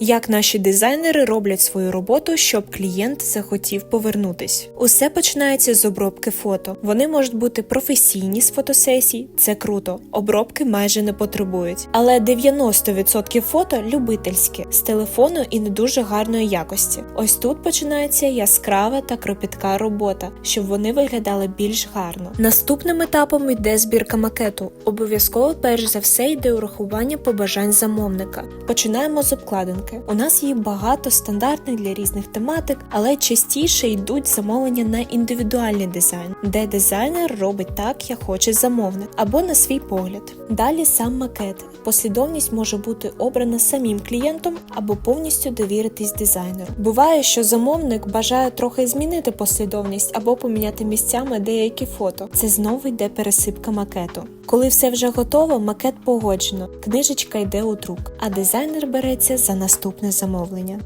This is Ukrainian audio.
Як наші дизайнери роблять свою роботу, щоб клієнт захотів повернутись. Усе починається з обробки фото. Вони можуть бути професійні з фотосесій, це круто. Обробки майже не потребують. Але 90% фото любительські з телефону і не дуже гарної якості. Ось тут починається яскрава та кропітка робота, щоб вони виглядали більш гарно. Наступним етапом йде збірка макету. Обов'язково, перш за все, йде урахування побажань замовника. Починаємо з обкладинки. У нас їх багато стандартних для різних тематик, але частіше йдуть замовлення на індивідуальний дизайн, де дизайнер робить так, як хоче замовник, або на свій погляд. Далі сам макет. Послідовність може бути обрана самим клієнтом або повністю довіритись дизайнеру. Буває, що замовник бажає трохи змінити послідовність або поміняти місцями деякі фото. Це знову йде пересипка макету. Коли все вже готово, макет погоджено, книжечка йде у друк, а дизайнер береться за наступне замовлення.